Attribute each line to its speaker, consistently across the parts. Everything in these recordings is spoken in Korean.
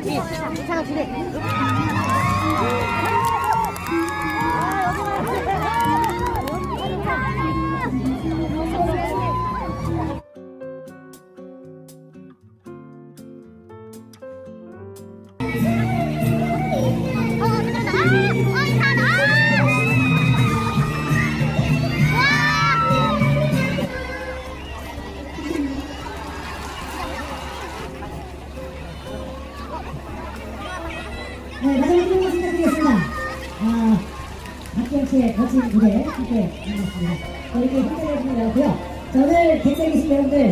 Speaker 1: 뒤에 차가 뒤에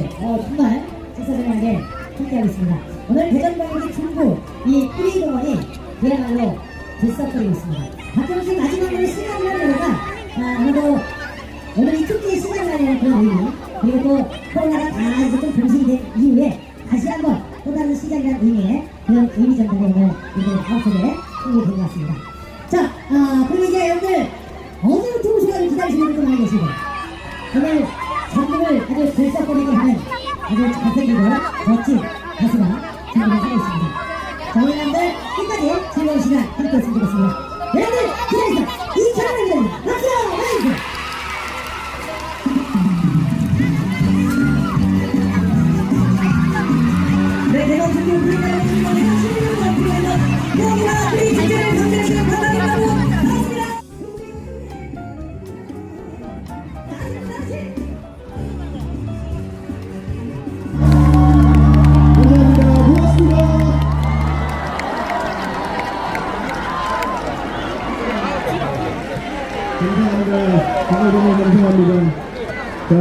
Speaker 2: 어, 정말 식사정하게 함께 하겠습니다. 오늘 대전광역시 중구 이 뿌리공원이 그야말로 들썩거리고 있습니다. 박경 씨 마지막으로 시간을 하려니까, 아, 아마도 오늘 이 축제의 시작이라는 그런 의미, 그리고 또 코로나가 다 이제 좀 병신이 된 이후에 다시 한번 또 다른 시작이라는 의미의 그런 의미점들이 오늘 이들 아웃석에 숨이 된것 같습니다. 자, 아, 그리고 이제 여러분들 언제부터 이 시간을 기다리시는 분들 많이 계시고 오늘 전국을 아주 들썩거리게 하는 아주 잘생기고 멋진 가수가 준비를 하고 있습니다. 자, 우리 여러분들 끝까지 즐거운 시간 함께 했으면 좋겠습니다. 여러분들 기다리세요. 이 촬영을 기다립니다. 박수! 네, 내가 지금 우리나라 시민을 잡히면서 여기나 우리 주제를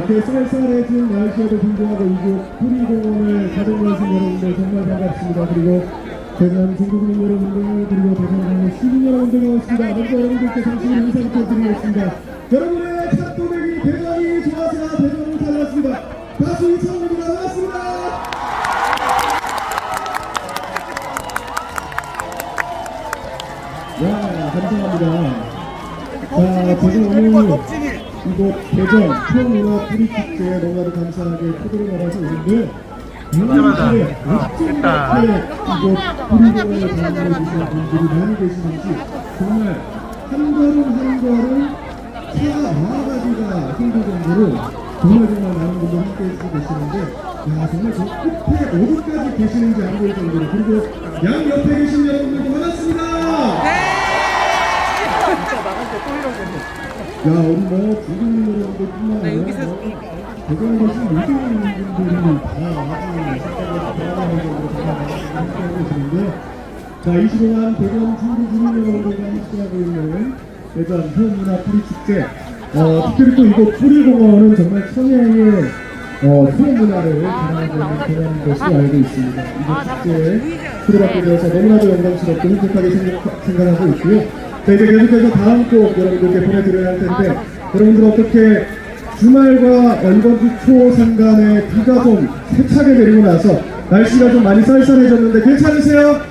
Speaker 3: 이렇게 쌀쌀해진 날씨에도 불구하고 이곳 뿌리공원을 가져오신 여러분들 정말 반갑습니다. 그리고 대전 중국인 여러분들 그리고 대전광역 시민 여러분들 반갑습니다. 먼저 여러분들께 정식으로 인사부터 드리겠습니다. 여러분의 탑도백이 대전이 좋아서 대전을 달랐습니다. 가수 이창훈입니다. 반갑습니다. 네, 감사합니다. 자, 제가 오늘 이곳 대전 평문화 뿌리축제에 너무나도 감사하게 초대를 받아서 오는데 어쩜 이렇게 이곳 뿌리공원을 방문해주신 분들이 많이 계시는지 정말 한 걸음 한 걸음 차가 나아가기가 힘들 정도로 정말 정말 많은 분들 함께 해주고 계시는데 야 정말 저 끝에 어디까지 계시는지 안 보일 정도로 그리고 양 옆에 계신 여러분들도 반갑습니다. 야, 우리 뭐 중국인 여러분들뿐만 아니라 대전 계신 모든 분들이 다 아주 정도로 정말 함께하고 계시는데 자, 이 시간 대전 중국 주민 여러분들과 함께하고 있는 대전 현문화 뿌리축제. 어, 특별히 또 이곳 뿌리공원은 정말 천혜의 어, 소문화를 자랑하고 있는 것으로 알고 있습니다. 이곳 축제에 초대받게 되어서 너무나도 영광스럽고 행복하게 생각, 생각하고 있고요. 자, 이제 계속해서 다음 곡 여러분들께 보내드려야 할 텐데 여러분들 어떻게 주말과 어, 이번 주 초상간에 비가 좀 세차게 내리고 나서 날씨가 좀 많이 쌀쌀해졌는데 괜찮으세요?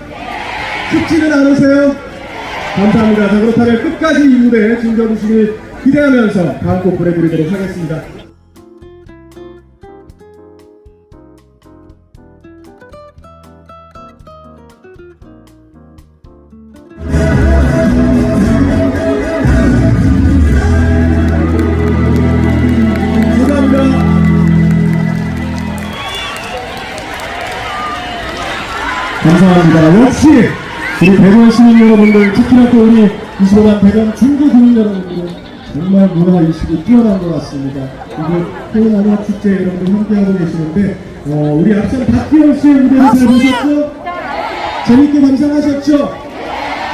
Speaker 3: 춥지는 않으세요? 감사합니다. 자, 그렇다면 끝까지 이 무대 즐겨주시길 기대하면서 다음 곡 보내드리도록 하겠습니다. 우리 대전 시민 여러분들, 특히나 또 우리 25만 대전 중구 주민 여러분들은 정말 문화 의식이 뛰어난 것 같습니다. 이게 코로나 축제 여러분들 함께하고 계시는데 어, 우리 앞선 박기영 씨의 무대를 잘 보셨죠? 재밌게 감상하셨죠?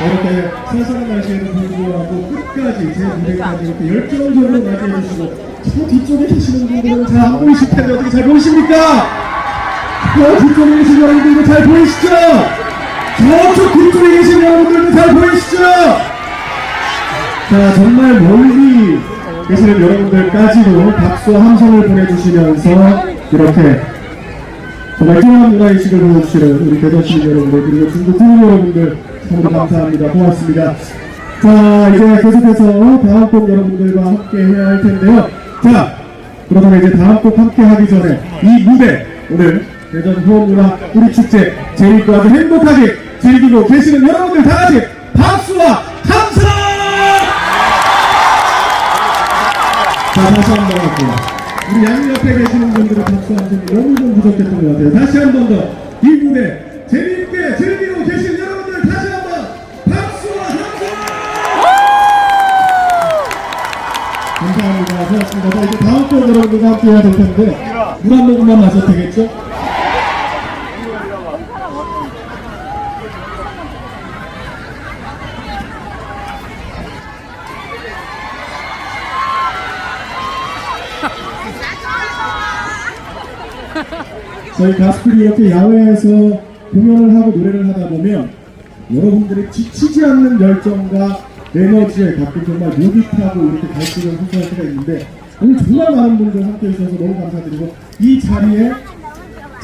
Speaker 3: 이렇게 쌀쌀한 날씨에도 불구하고 끝까지 제 무대까지 이렇게 열정적으로 맞이해주시고 저 뒤쪽에 계시는 분들은 잘 안 보이실 텐데 어떻게 잘 보이십니까? 저 뒤쪽에 계신 여러분들도 잘 보이시죠? 저쪽 뒤쪽에 계신 여러분들도 잘 보이시죠? 자 정말 멀리 계시는 여러분들까지도 박수와 함성을 보내주시면서 이렇게 정말 뛰어난 문화의식을 보여주시는 우리 대전시민 여러분들 그리고 중국 국민 여러분들 참으로 감사합니다 고맙습니다 자, 이제 계속해서 다음 곡 여러분들과 함께 해야 할 텐데요. 자, 그렇다면 이제 다음 곡 함께 하기 전에 이 무대, 오늘 대전 후원문화 우리 축제 재밌고 아주 행복하게 즐기고 계시는 여러분들 다 같이 박수와 감사! 자, 다시 한 번 할게요. 우리 양옆에 계시는 분들은 박수 한번 너무 좀 부족했던 것 같아요. 다시 한 번 더 이 무대 재밌게 즐기고 계신 여러분들 다시 한 번 박수와 함성! 감사합니다. 고맙습니다. 자, 이제 다음 곡 여러분들과 함께 해야 될 텐데 물 한 모금만 마셔도 되겠죠? 저희 가수들이 이렇게 야외에서 공연을 하고 노래를 하다 보면 여러분들의 지치지 않는 열정과 에너지에 가끔 정말 타고 이렇게 갈수록 호소할 때가 있는데 오늘 정말 많은 분들 함께 해주셔서 너무 감사드리고 이 자리에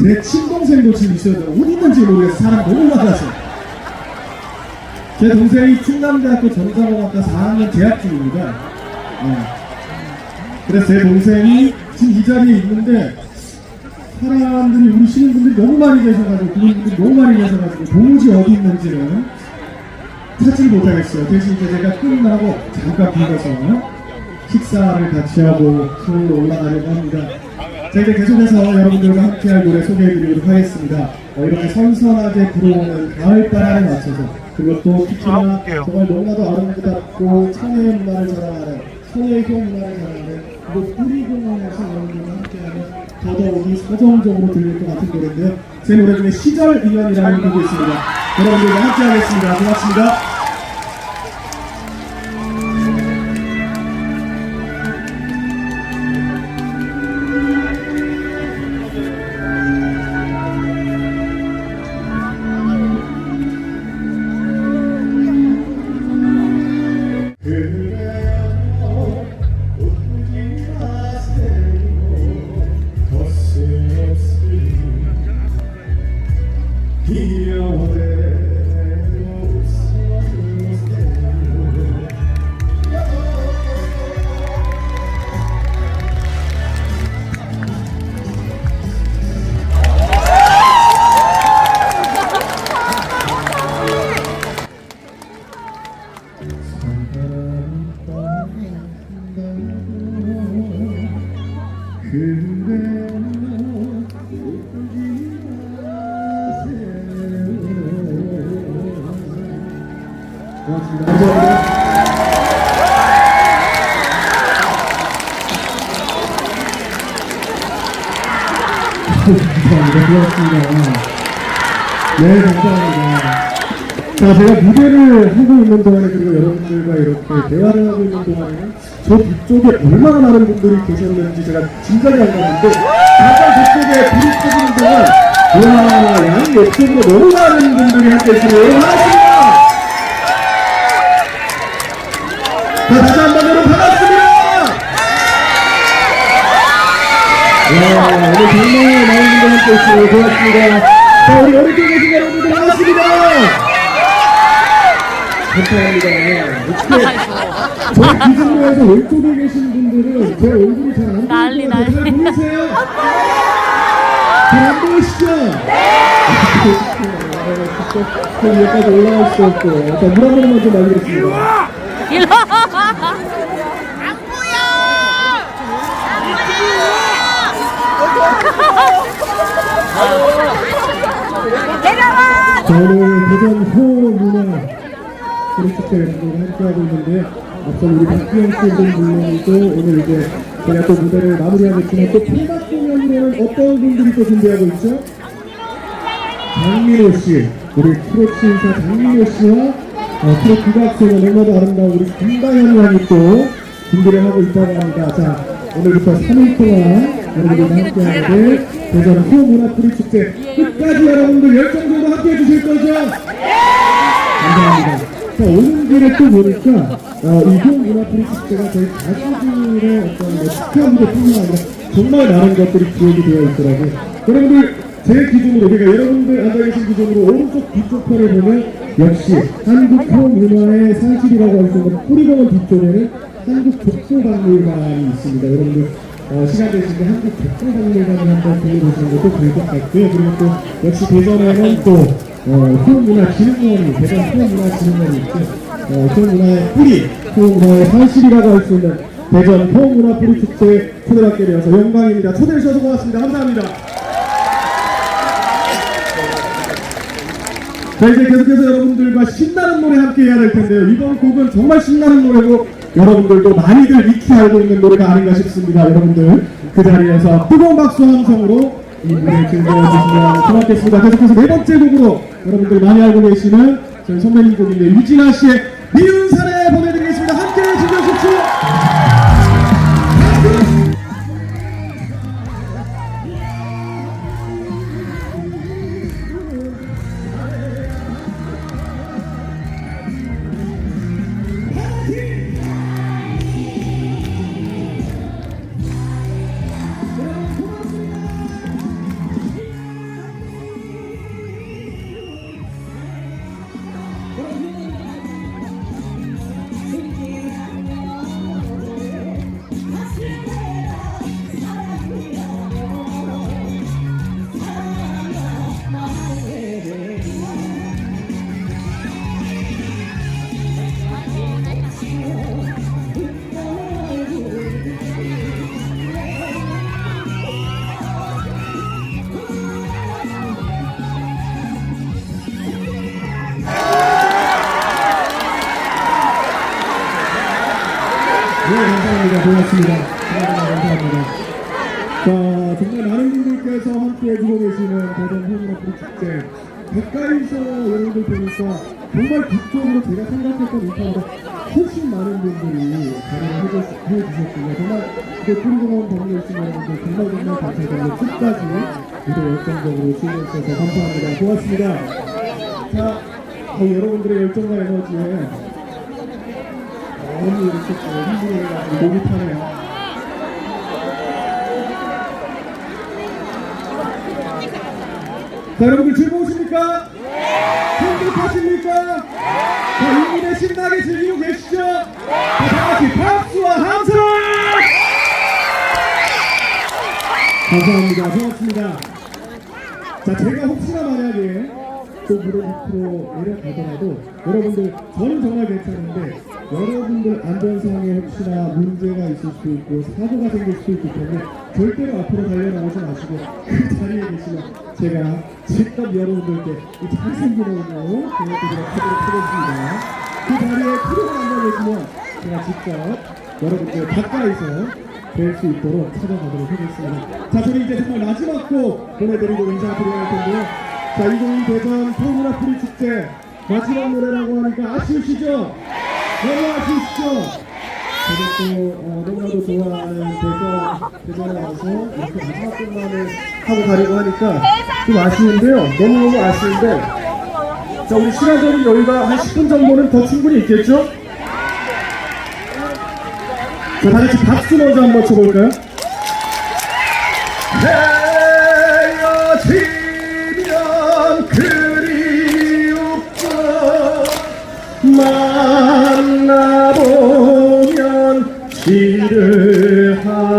Speaker 3: 제 친동생도 지금 있어요. 어디 있는지 모르겠어요. 사람 너무 많아서. 제 동생이 충남대학교 전자공학과 4학년 재학 중입니다. 네. 그래서 제 동생이 지금 이 자리에 있는데 사람들이 우리 시민분들이 너무 많이 계셔가지고 그분들이 너무 많이 계셔가지고 도무지 어디 있는지는 찾지 못하겠어요. 대신 이제 제가 끝나고 잠깐 빌려서 식사를 같이 하고 서울로 올라가려고 합니다. 자 이제 계속해서 여러분들과 함께할 노래 소개해드리도록 하겠습니다. 어, 이렇게 선선하게 불어오는 가을바람에 맞춰서 그리고 또 특히나 정말 너무나도 아름답고 청해의 문화를 자랑하는 청해 효 문화를 자랑하는 그리고 뿌리공원에서 여러분들과 함께하는 더더욱이 서정적으로 들릴 것 같은 노래인데요. 제 노래 중에 시절 인연이라는 곡이 있습니다. 여러분들과 함께 하겠습니다. 고맙습니다. 감사합니다. 고맙습니다. 네, 감사합니다. 자, 제가 무대를 하고 있는 동안에 그리고 여러분들과 이렇게 대화를 하고 있는 동안에는 저 뒤쪽에 얼마나 많은 분들이 계셨는지 제가 짐작이 안 가는데 잠깐 저쪽에 불이 켜지는 동안 와, 양이 옆쪽으로 너무 많은 분들이 함께 계시네요. 반갑습니다. 자, 다시 한번 여러분 반갑습니다. 와, 오늘 정말 많은 분들 함께 했어요. 고맙습니다. 자, 우리 오른쪽에 계신 여러분들 반갑습니다. 감사합니다. 저희 기준로에서 왼쪽에 계신 분들은 제 얼굴이 잘안
Speaker 1: 난리,
Speaker 3: 보이는데 잘
Speaker 1: 난리.
Speaker 3: 보이세요? 잘안 보이시죠? 네! 여기까지 올라갈 수 없고 자, 물한 번만 좀 마시겠습니다.
Speaker 1: 일로
Speaker 3: 자, 오늘 대전 호문화 여러분들 함께하고 있는데 앞서 우리 박기영 씨도 물론이고 오늘 이제 제가 또 무대를 마무리하겠지만 또 평각 공연으로는 어떤 분들이 또 준비하고 있죠? 장민호 씨, 우리 트로트 인사 장민호 씨와 어, 트로트 국악소년 너무나도 아름다운 우리 김다현 양이 또 준비를 하고 있다고 합니다. 자, 오늘부터 3일 동안 여러분들과 함께하는데 대전 호문화 프리 축제 끝까지 여러분들 열정적으로 함께해 주실 거죠? 감사합니다. 자, 오는 길에 또 보니까, 어, 이 호문화 프리 축제가 저희 가수들의 어떤 뭐 축하 무대뿐만 아니라 정말 많은 것들이 기획이 되어 있더라고요. 여러분들, 제 기준으로 그러니까 여러분들 앉아 계신 기준으로 오른쪽 뒤쪽 편을 보면 역시 한국 문화의 상실이라고 할 수 있는 뿌리공원 뒤쪽에는 한국 족소박물관이 있습니다. 여러분들 어, 시간 되실 때 한국 족소박물관을 한번 들려보시는 것도 좋을 것 같고요. 그리고 또 역시 대전에는 또 어, 소문화진흥원이 대전 소문화진흥원이 있고 어, 소문화의 뿌리, 소문화의 상실이라고 할 수 있는 대전 소문화 뿌리 축제에 초대받게 되어서 영광입니다. 초대해 주셔서 고맙습니다. 감사합니다. 자 이제 계속해서 여러분들과 신나는 노래 함께 해야 될 텐데요 이번 곡은 정말 신나는 노래고 여러분들도 많이들 익히 알고 있는 노래가 아닌가 싶습니다 여러분들. 그 자리에서 뜨거운 박수 함성으로 이 노래 즐겨주시면 고맙겠습니다. 계속해서 네 번째 곡으로 여러분들 많이 알고 계시는 저희 선배님 곡인데 유진아 씨의 미운 사례 보내드리겠습니다. 함께 고맙습니다. 감사합니다. 자, 정말 많은 분들께서 함께 해주고 계시는 대전 호문학교 축제. 가까이서 여러분들 보니까 정말 뒤쪽으로 제가 생각했던 인파보다 훨씬 많은 분들이 해주셨군요. 정말 그 뿌리공원 방문해 주신 여러분들 정말 정말 감사드리고 끝까지 무대 열정적으로 수고해주셔서 감사합니다. 고맙습니다. 자, 어, 여러분들의 열정과 에너지에 너무 이렇게 또 힘들어가지고 목이 타네요. 자, 여러분들 즐거우십니까? 행복하십니까? 자, 이 무대 신나게 즐기고 계시죠? 자, 다 같이 박수와 함성! 감사합니다. 고맙습니다. 자, 제가 혹시나 만약에 또 무대 밑으로 내려가더라도 여러분들 저는 정말 괜찮은데 여러분들 안전상에 혹시나 문제가 있을 수 있고 사고가 생길 수 있기 때문에 절대로 앞으로 달려나오지 마시고 그 자리에 계시면 제가 직접 여러분들께 이 잘생긴 얼굴로 보여드리도록 하겠습니다. 그 자리에 앉아 계시면 제가 직접 여러분들 가까이서 뵐 수 있도록 찾아가도록 하겠습니다. 자, 저는 이제 정말 마지막 곡 보내드리고 인사드려야 할 텐데요. 자, 2022 대전 서울문화 프리 축제 마지막 노래라고 하니까 아쉬우시죠? 또 어, 너무나도 좋아하는 대전, 대전에 와서 이렇게 마지막 곡만을 하고 가려고 하니까 좀 아쉬운데요. 너무너무 아쉬운데 자, 우리 시간적인 여유가 한 10분 정도는 더 충분히 있겠죠? 자, 다 같이 박수 먼저 한번 쳐볼까요? 헤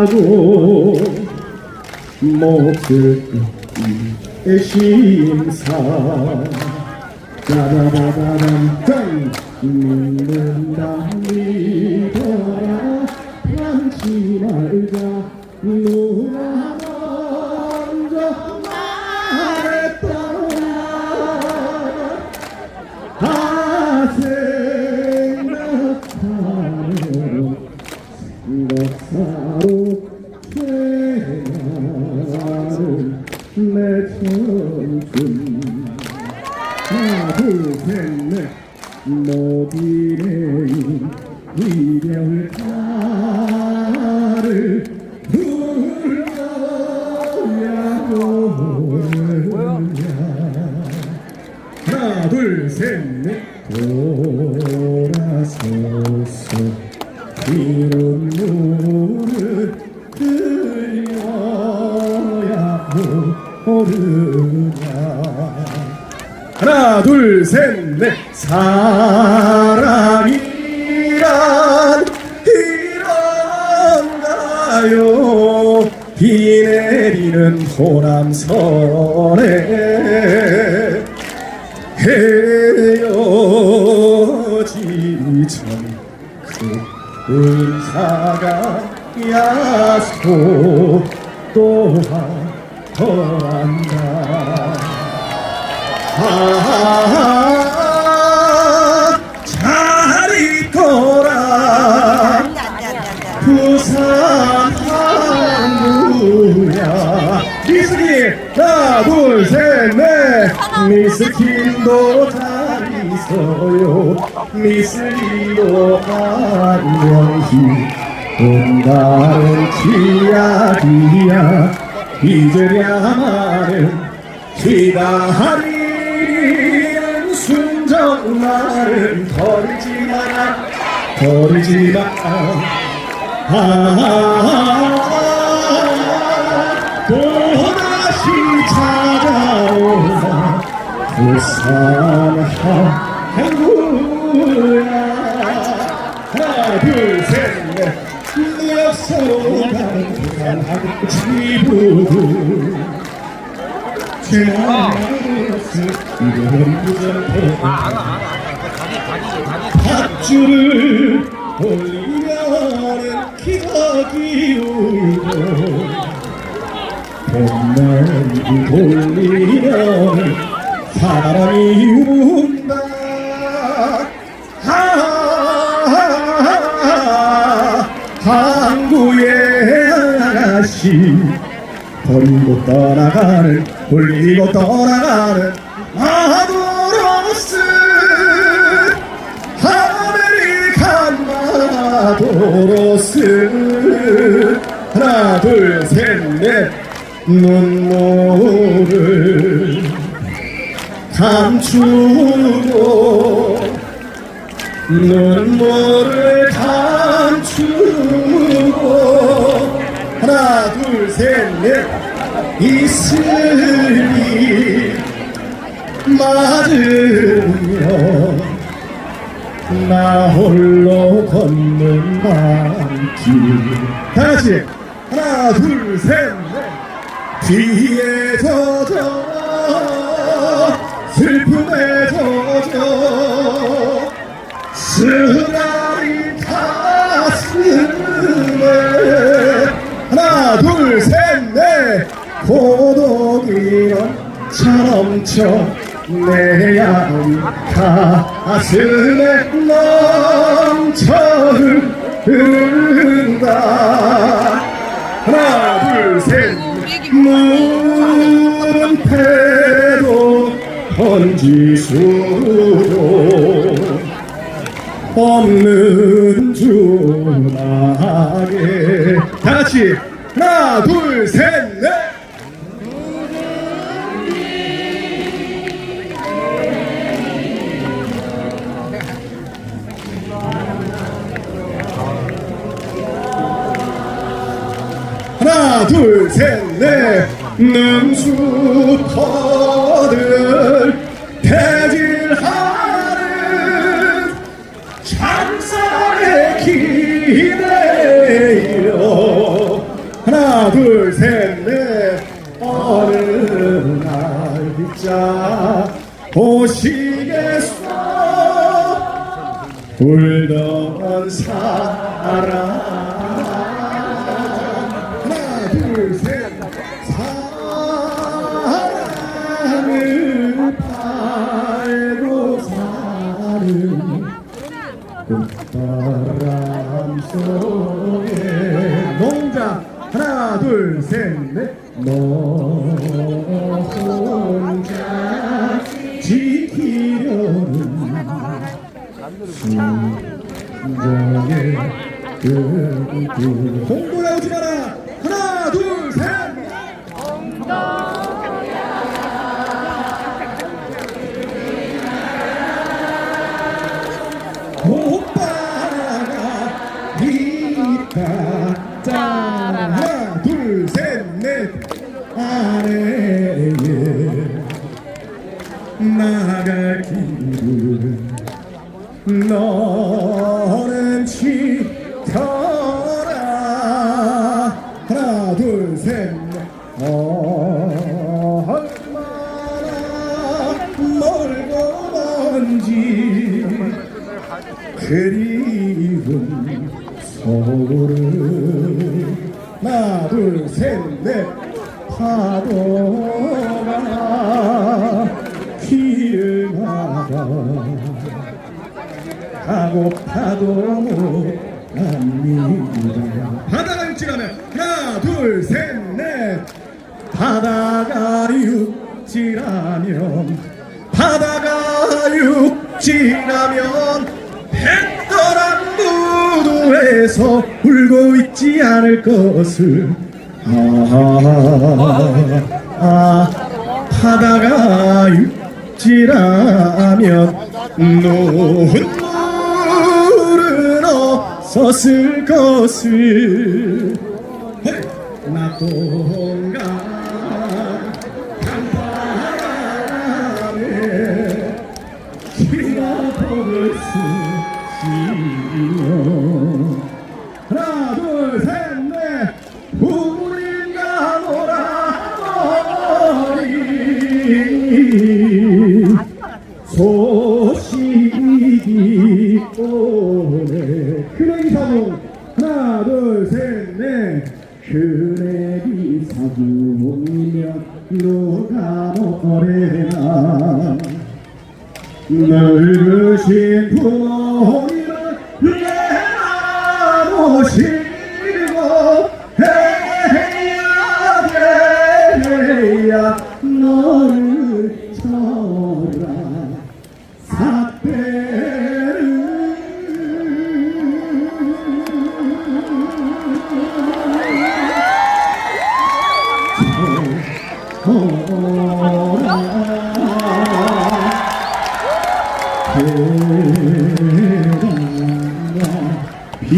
Speaker 3: 하고 목을 끊기의 심사. 짜라라라란짠 믿는다 믿어라. 참지 말자. 누가 호남선에 헤어지기 전그 은사가 야소 또한 더한다. 아, 하나 둘셋넷 미스킨도 잘 있어요. 미스키도 안녕히 온다는 지약이야. 이제야말은 기다리는 순정 나를 버리지 마라. 버리지 마라 아, 또 다시 찾아오나 부산 항구야. 하나 둘셋넷. 가는 부산 항구 지부들. 밧줄을 올리면은 기가 기울고 뱃날이 돌리면 사람이 운다 아, 항구의 아가씨 버리고 떠나가는 돌리고 떠나가는 마도로스 아메리칸 마도로스 하나 둘셋넷 눈물을 감추고 눈물을 감추고 하나 둘 셋 넷. 이슬이 맞으며 나 홀로 걷는 밤길 다같이. 하나 둘셋 넷 비에 젖어 슬픔에 젖어 쓰라린 가슴에. 하나 둘 셋 넷. 고독이란 처럼 쳐 내 양이 가슴에 넘쳐 흐른다. 하나 둘셋 문패도 번지수도 없는 주막에 다같이 하나 둘셋넷. 하나 둘셋 넷 능수터들 대질하는 장사의 기대요. 하나 둘셋넷. 어느 날 빗자 오시겠어 울던 사람 속에 농장 하나 둘 셋 넷. 너 혼자 지키려는 심정의 그그 가고파도 못 갑니다. 바다가 육지라면 하나 둘 셋 넷. 바다가 육지라면 바다가 육지라면 백도란 무도에서 울고 있지 않을 것을. 아, 아 바다가 육지라면 눈물은 없었을 것을! 나 동강 강바람에 기어보을 수지요 하나 둘셋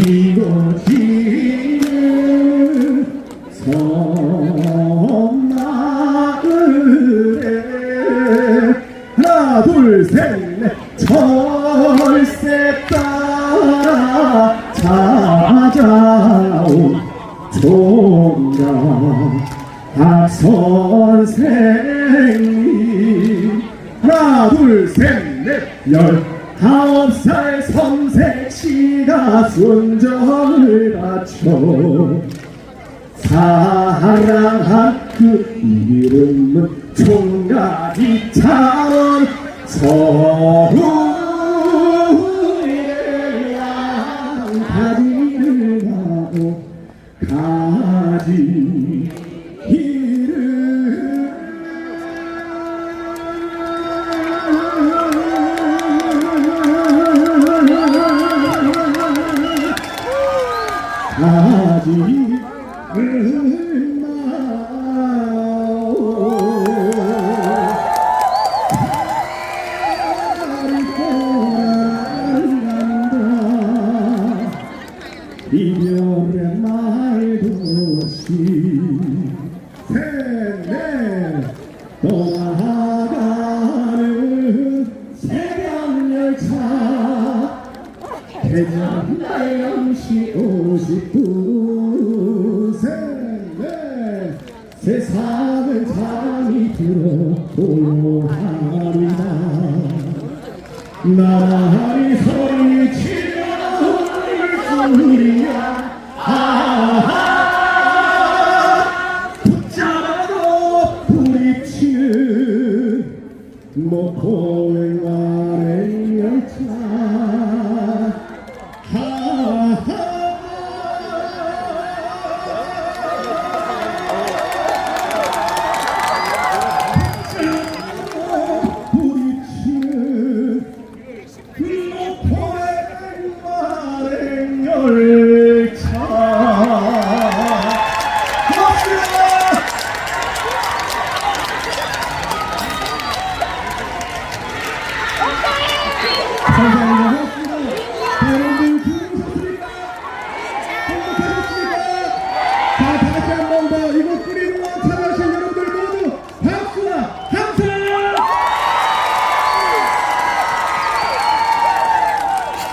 Speaker 3: 지는 섬마을에 하나 둘셋넷. 철새 따라 찾아온 종각 박선생님. 하나 둘셋넷. 열아홉 살 순정을 바쳐 사랑한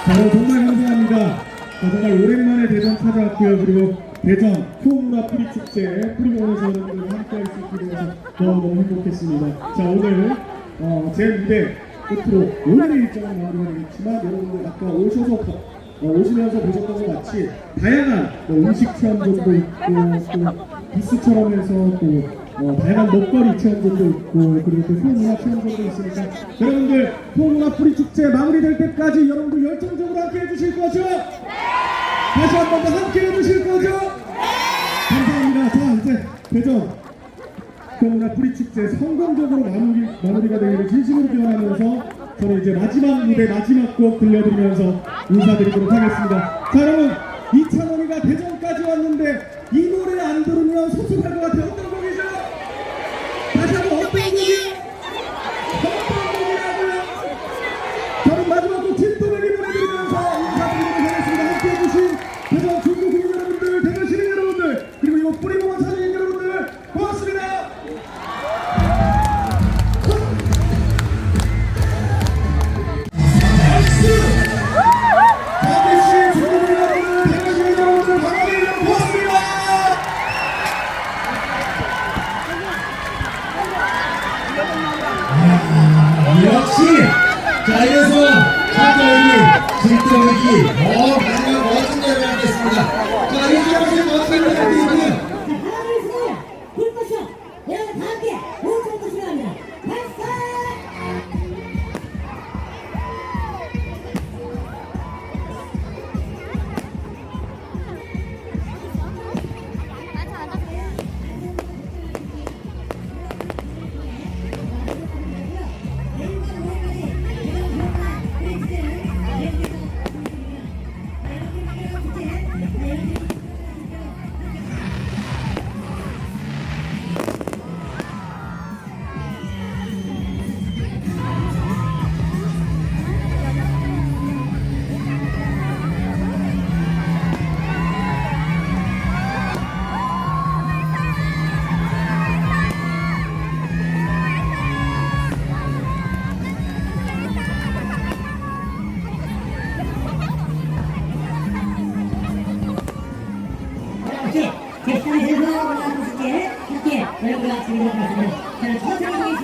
Speaker 3: 자, 정말 감사합니다. 자, 정말 오랜만에 대전 찾아왔고요. 그리고 대전 소음라 뿌리축제 뿌리공원에서 여러분들과 함께할 수 있게 되어서 너무너무 행복했습니다. 자, 오늘 어, 제 무대 끝으로 오늘의 일정은 마무리가 되겠지만 여러분들 아까 오셔서 보- 어, 오시면서 보셨던 것 같이 다양한 뭐 음식 체험존도 있고 또 부스처럼 해서 또 어, 다양한 먹거리 체험존도 있고 그리고 또 소문화 체험존도 있으니까 여러분들 소문화 프리 축제 마무리될 때까지 여러분들 열정적으로 함께 해주실 거죠? 다시 한 번 더 함께 해주실 거죠? 감사합니다. 자 이제 대전 소문화 프리 축제 성공적으로 마무리, 마무리가 되기를 진심으로 기원하면서 저는 이제 마지막 무대 마지막 곡 들려드리면서 인사드리도록 하겠습니다. 자 여러분 이찬원이가 대전까지 왔는데 이 노래 안 들으면 섭섭할 것 같아요.
Speaker 4: 자
Speaker 2: 천천히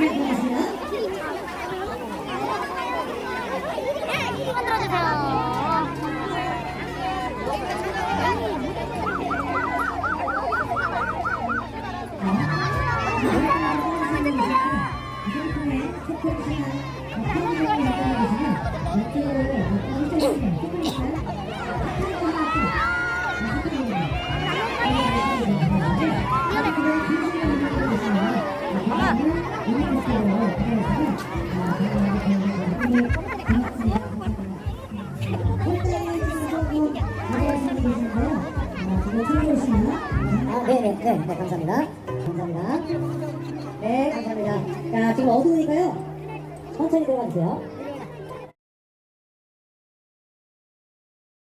Speaker 2: 네, 네, 네, 감사합니다. 감사합니다. 네, 감사합니다. 자, 지금 어두우니까요. 천천히 들어가주세요.